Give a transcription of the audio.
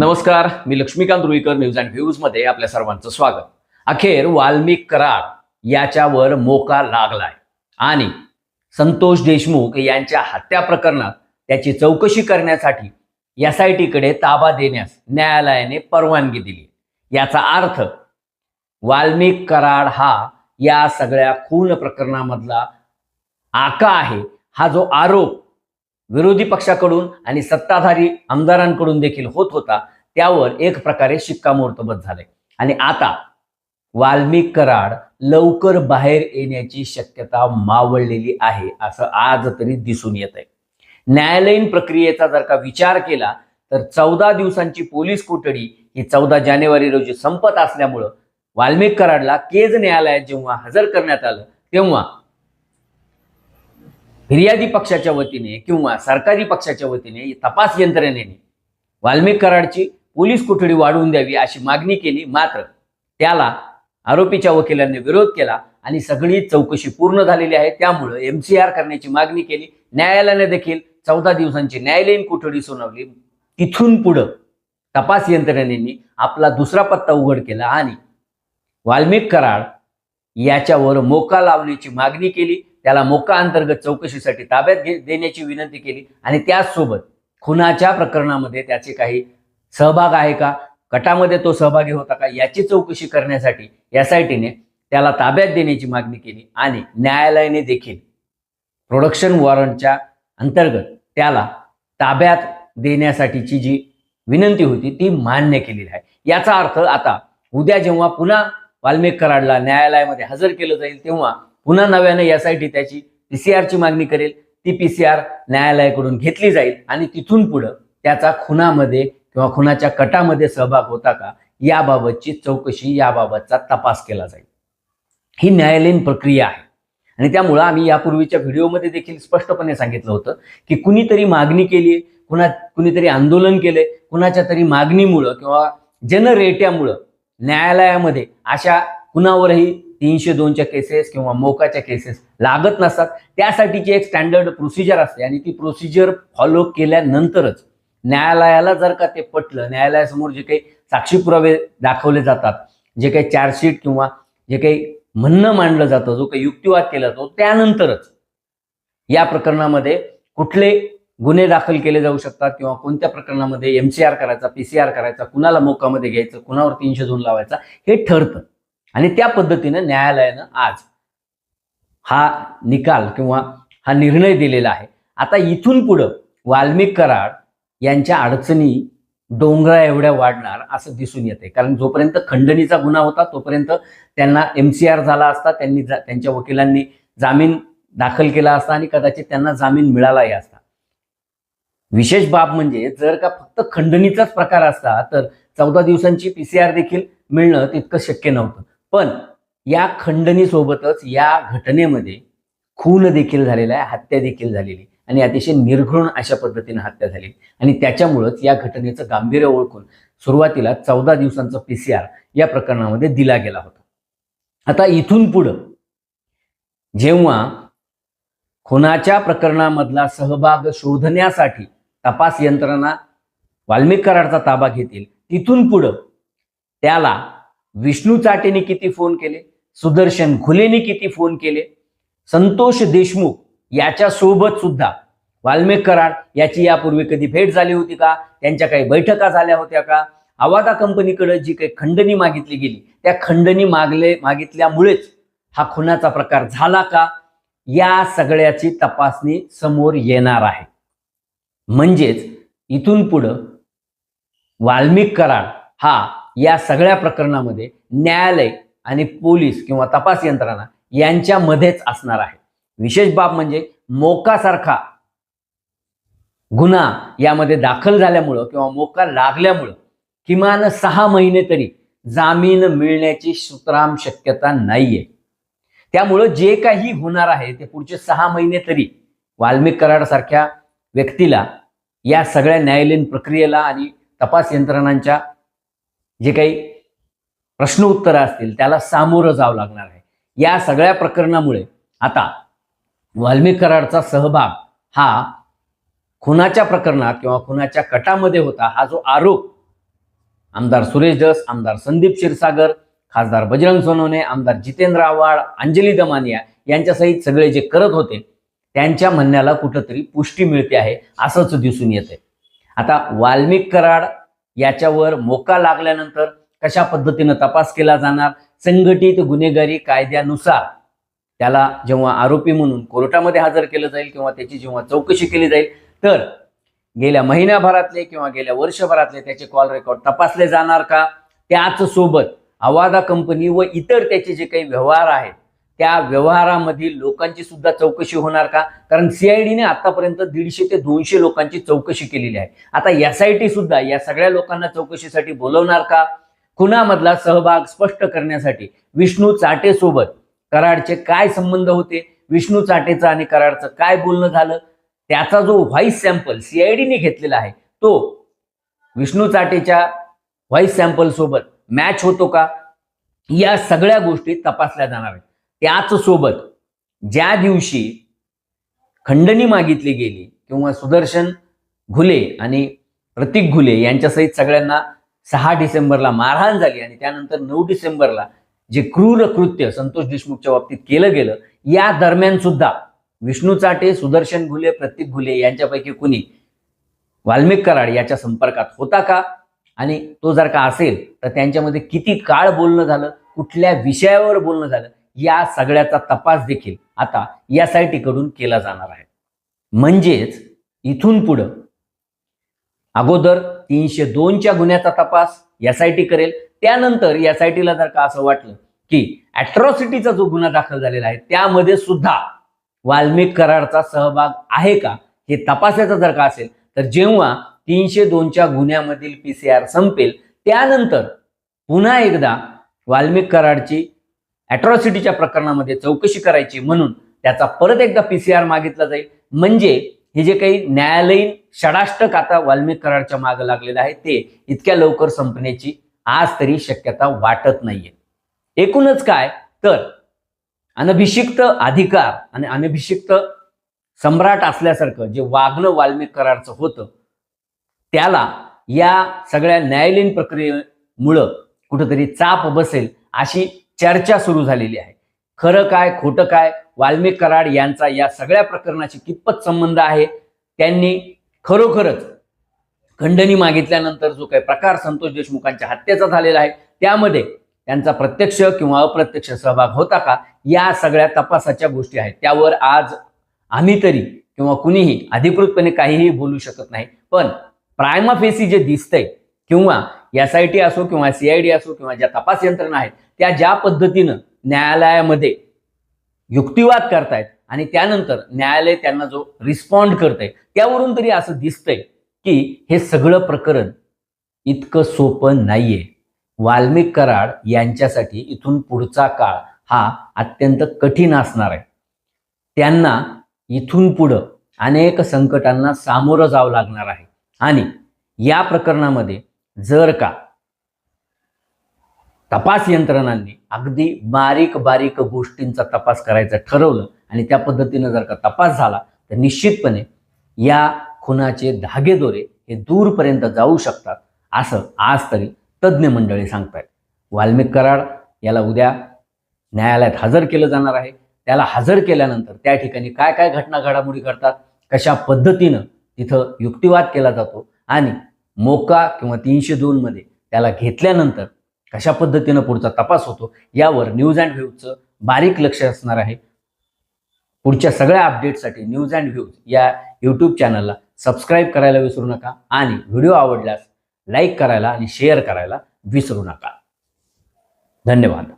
नमस्कार मी Laxmikant Ruikar news and व्ह्यूजमध्ये आपल्या सर्वांचं स्वागत. अखेर वाल्मिक करार याच्यावर मोका लागलाय. आणि संतोष देशमुख यांच्या हत्या प्रकरणात त्याची चौकशी करण्यासाठी एस आय टीकडे ताबा देण्यास न्यायालयाने परवानगी दिली. याचा अर्थ वाल्मिक कराड हा या सगळ्या खून प्रकरणामधला आका आहे. हा जो आरोप विरोधी पक्षाकडून आणि सत्ताधारी आमदारांकडून देखील होत होता त्यावर एक प्रकारे शिक्कामोर्तबत झाले. आणि आता वाल्मिक कराड लवकर बाहेर येण्याची शक्यता मावळलेली आहे असं आज तरी दिसून येत आहे. न्यायालयीन प्रक्रियेचा जर का विचार केला तर चौदा दिवसांची पोलीस कोठडी ही चौदा जानेवारी रोजी संपत असल्यामुळं वाल्मिक कराडला केज न्यायालयात जेव्हा हजर करण्यात आलं तेव्हा फिर्यादी पक्षाच्या वतीने किंवा सरकारी पक्षाच्या वतीने तपास यंत्रणेने वाल्मिक कराडची पोलीस कोठडी वाढवून द्यावी अशी मागणी केली. मात्र त्याला आरोपीच्या वकिलांनी विरोध केला आणि सगळी चौकशी पूर्ण झालेली आहे. त्यामुळं एम सी आर करण्याची मागणी केली. न्यायालयाने देखील चौदा दिवसांची न्यायालयीन कोठडी सुनावली. तिथून पुढं तपास यंत्रणेने आपला दुसरा पत्ता उघड केला आणि वाल्मिक कराड याच्यावर मोका लावण्याची मागणी केली. त्याला मोका अंतर्गत चौकशीसाठी ताब्यात घे देण्याची विनंती केली. आणि त्याचसोबत खुनाच्या प्रकरणामध्ये त्याचे काही सहभाग आहे का? गटामध्ये तो सहभागी होता का? याची चौकशी करण्यासाठी एस आय टीने त्याला ताब्यात देण्याची मागणी केली आणि न्यायालयाने देखील प्रोडक्शन वॉरंटच्या अंतर्गत त्याला ताब्यात देण्यासाठीची जी विनंती होती ती मान्य केलेली आहे. याचा अर्थ आता उद्या जेव्हा पुन्हा वाल्मिक कराडला न्यायालयामध्ये हजर केलं जाईल तेव्हा पुन्हा नव्याने एस आय टी त्याची पी सी आरची मागणी करेल. ती पी सी आर न्यायालयाकडून घेतली जाईल आणि तिथून पुढं त्याचा खुनामध्ये किंवा खुनाच्या कटामध्ये सहभाग होता का याबाबतची चौकशी याबाबतचा तपास केला जाईल. ही न्यायालयीन प्रक्रिया आहे. आणि त्यामुळं आम्ही यापूर्वीच्या व्हिडिओमध्ये देखील स्पष्टपणे सांगितलं होतं की कुणीतरी मागणी केली कुणा कुणीतरी आंदोलन केलंय कुणाच्या तरी मागणीमुळं किंवा जनरेट्यामुळं न्यायालयामध्ये अशा कुणावरही तीनशे दोनच्या केसेस किंवा मोकाच्या केसेस लागत नसतात. त्यासाठीची एक स्टँडर्ड प्रोसिजर असते आणि ती प्रोसिजर फॉलो केल्यानंतरच न्यायालयाला जर का ते पटलं न्यायालयासमोर जे काही साक्षी पुरावे दाखवले जातात जे काही चार्जशीट किंवा जे काही म्हणणं मांडलं जातं जो काही युक्तिवाद केला जातो त्यानंतरच या प्रकरणामध्ये कुठले गुन्हे दाखल केले जाऊ शकतात किंवा कोणत्या प्रकरणामध्ये एमसीआर करायचा पीसीआर करायचा कुणाला मोकामध्ये घ्यायचं कुणावर तीनशे दोन लावायचा हे ठरतं. आणि त्या पद्धतीनं न्यायालयानं आज हा निकाल किंवा हा निर्णय दिलेला आहे. आता इथून पुढं वाल्मिक कराड यांच्या अडचणी डोंगरा एवढ्या वाढणार असं दिसून येते कारण जोपर्यंत खंडणीचा गुन्हा होता तोपर्यंत त्यांना एम सी आर झाला असता त्यांनी जा- त्यांच्या वकिलांनी जामीन दाखल केला असता आणि कदाचित त्यांना जामीन मिळालाही असता. विशेष बाब म्हणजे जर का फक्त खंडणीचाच प्रकार असता तर चौदा दिवसांची पी देखील मिळणं तितकं शक्य नव्हतं. पण या खंडणीसोबतच या घटनेमध्ये खून देखील झालेला आहे हत्या देखील झालेली आणि अतिशय निर्घृण अशा पद्धतीने हत्या झाली आणि त्याच्यामुळंच या घटनेचं गांभीर्य ओळखून सुरुवातीला चौदा दिवसांचा पीसीआर या प्रकरणामध्ये दिला गेला होता. आता इथून पुढं जेव्हा खुनाच्या प्रकरणामधला सहभाग शोधण्यासाठी तपास यंत्रणा वाल्मिक कराडचा ताबा घेतील तिथून पुढं त्याला विष्णू चाटेने किती फोन केले? सुदर्शन खुलेने किती फोन केले? संतोष देशमुख याच्या सोबत सुद्धा वाल्मिक कराड याची यापूर्वी कधी भेट झाली होती का? त्यांच्या काही बैठका झाल्या होत्या का? आवादा कंपनीकडे जी काही खंडणी मागितली गेली त्या खंडणी मागले मागितल्यामुळेच हा खुनाचा प्रकार झाला का? या सगळ्याची तपासणी समोर येणार आहे. म्हणजेच इथून पुढं वाल्मिक कराड हा या सगळ्या प्रकरणामध्ये न्यायालय आणि पोलीस किंवा तपास यंत्रणा यांच्यामध्येच असणार आहे. विशेष बाब म्हणजे मोकासारखा गुन्हा यामध्ये दाखल झाल्यामुळं किंवा मोका लागल्यामुळं किमान सहा महिने तरी जामीन मिळण्याची सुतराम शक्यता नाहीये. त्यामुळं जे काही होणार आहे ते पुढचे सहा महिने तरी वाल्मिक कराडसारख्या व्यक्तीला या सगळ्या न्यायालयीन प्रक्रियेला आणि तपास यंत्रणांच्या जे काही प्रश्न उत्तरं असतील त्याला सामोरं जावं लागणार आहे. या सगळ्या प्रकरणामुळे आता वाल्मिक कराडचा सहभाग हा खुनाच्या प्रकरणात किंवा खुनाच्या कटामध्ये होता हा जो आरोप आमदार सुरेश दस आमदार संदीप क्षीरसागर खासदार बजरंग सोनवणे आमदार जितेंद्र आव्हाड अंजली दमानिया यांच्यासहित सगळे जे करत होते त्यांच्या म्हणण्याला कुठंतरी पुष्टी मिळते आहे असंच दिसून येते आता वाल्मिक कराड याच्यावर मोका लागल्यानंतर कशा पद्धतीनं तपास केला जाणार? संघटित गुन्हेगारी कायद्यानुसार त्याला जेव्हा आरोपी म्हणून कोर्टामध्ये हजर केलं जाईल किंवा त्याची जेव्हा चौकशी केली जाईल तर गेल्या महिन्याभरातले किंवा गेल्या वर्षभरातले त्याचे कॉल रेकॉर्ड तपासले जाणार का? त्याच सोबत अवादा कंपनी व इतर त्याचे जे काही व्यवहार आहेत त्या व्यवहारामधील लोकांची सुद्धा चौकशी होणार का? कारण सीआयडीने आतापर्यंत दीडशे ते दोनशे लोकांची चौकशी केलेली आहे. आता एस आय टी सुद्धा या सगळ्या लोकांना चौकशीसाठी बोलवणार का? खुनामधला सहभाग स्पष्ट करण्यासाठी विष्णू चाटे सोबत कराडचे काय संबंध होते? विष्णू चाटेचं आणि कराडचं काय बोलणं झालं? त्याचा जो व्हॉइस सॅम्पल सीआयडीने घेतलेला आहे तो विष्णू चाटेच्या व्हॉइस सॅम्पल सोबत मॅच होतो का? या सगळ्या गोष्टी तपासल्या जाणार आहेत. त्याच सोबत ज्या दिवशी खंडणी मागितली गेली किंवा सुदर्शन घुले आणि प्रतीक घुले यांच्यासहित सगळ्यांना सहा डिसेंबरला मारहाण झाली आणि त्यानंतर नऊ डिसेंबरला जे क्रूर कृत्य संतोष देशमुखच्या बाबतीत केलं गेलं या दरम्यान सुद्धा विष्णू चाटे सुदर्शन घुले प्रतीक घुले यांच्यापैकी कुणी वाल्मिक कराड याच्या संपर्कात होता का? आणि तो जर का असेल तर त्यांच्यामध्ये किती काळ बोलणं झालं? कुठल्या विषयावर बोलणं झालं? या सगळ्याचा तपास देखील आता एस आयकडून केला जाणार आहे. म्हणजेच इथून पुढं अगोदर तीनशे दोनच्या गुन्ह्याचा तपास एस आय टी करेल. त्यानंतर एस आय टीला जर का असं वाटलं की अॅट्रॉसिटीचा जो गुन्हा दाखल झालेला आहे त्यामध्ये सुद्धा वाल्मिक कराडचा सहभाग आहे का हे तपासायचा जर का असेल तर जेव्हा तीनशे दोनच्या गुन्ह्यामधील पी सी आर संपेल त्यानंतर पुन्हा एकदा वाल्मिक कराडची अॅट्रॉसिटीच्या प्रकरणामध्ये चौकशी करायची म्हणून त्याचा परत एकदा पीसीआर मागितला जाईल. म्हणजे हे जे काही न्यायालयीन षडाष्टक आता वाल्मिक कराडच्या मागे लागलेलं आहे ते इतक्या लवकर संपण्याची आज तरी शक्यता वाटत नाहीये. एकूणच काय? तर अनभिषिक्त अधिकार आणि अनभिषिक्त सम्राट असल्यासारखं जे वागणं वाल्मिक करारचं होतं त्याला या सगळ्या न्यायालयीन प्रक्रियेमुळं कुठंतरी चाप बसेल अशी चर्चा सुरू झालेली आहे. खरं काय खोटं काय वाल्मिक कराड यांचा या सगळ्या प्रकरणाशी कितपत संबंध आहे त्यांनी खरोखरच खंडणी मागितल्यानंतर जो काही प्रकार संतोष देशमुखांच्या हत्येचा झालेला आहे त्यामध्ये त्यांचा प्रत्यक्ष किंवा अप्रत्यक्ष सहभाग होता का या सगळ्या तपासाच्या गोष्टी आहेत. त्यावर आज आम्ही तरी किंवा कुणीही अधिकृतपणे काहीही बोलू शकत नाही. पण प्रायमा फेसी जे दिसतंय किंवा एस आय टी असो किंवा सीआयडी असो किंवा ज्या तपास यंत्रणा आहेत त्या ज्या पद्धतीनं न्यायालयामध्ये युक्तिवाद करतायत आणि त्यानंतर न्यायालय त्यांना जो रिस्पॉन्ड करतंय त्यावरून तरी असं दिसतंय की हे सगळं प्रकरण इतकं सोपं नाहीये. वाल्मिक कराड यांच्यासाठी इथून पुढचा काळ हा अत्यंत कठीण असणार आहे. त्यांना इथून पुढं अनेक संकटांना सामोरं जावं लागणार आहे. आणि या प्रकरणामध्ये जर का तपास यंत्रणांनी अगदी बारीक बारीक गोष्टींचा तपास करायचं ठरवलं आणि त्या पद्धतीनं जर का तपास झाला तर निश्चितपणे या खुनाचे धागेदोरे हे दूरपर्यंत जाऊ शकतात असं आज तरी तज्ज्ञ मंडळी सांगतायत. वाल्मिक कराड याला उद्या न्यायालयात हजर केलं जाणार आहे. त्याला हजर केल्यानंतर त्या ठिकाणी काय काय घटना घडामोडी घडतात कशा पद्धतीनं तिथं युक्तिवाद केला जातो आणि मोका किंवा तीनशे दोनमध्ये त्याला घेतल्यानंतर कशा पद्धतीनं पुढचा तपास होतो यावर न्यूज अँड व्ह्यूजचं बारीक लक्ष असणार आहे. पुढच्या सगळ्या अपडेटसाठी न्यूज अँड व्ह्यूज या यूट्यूब चॅनलला सबस्क्राईब करायला विसरू नका आणि व्हिडिओ आवडल्यास लाईक करायला आणि शेअर करायला विसरू नका. धन्यवाद.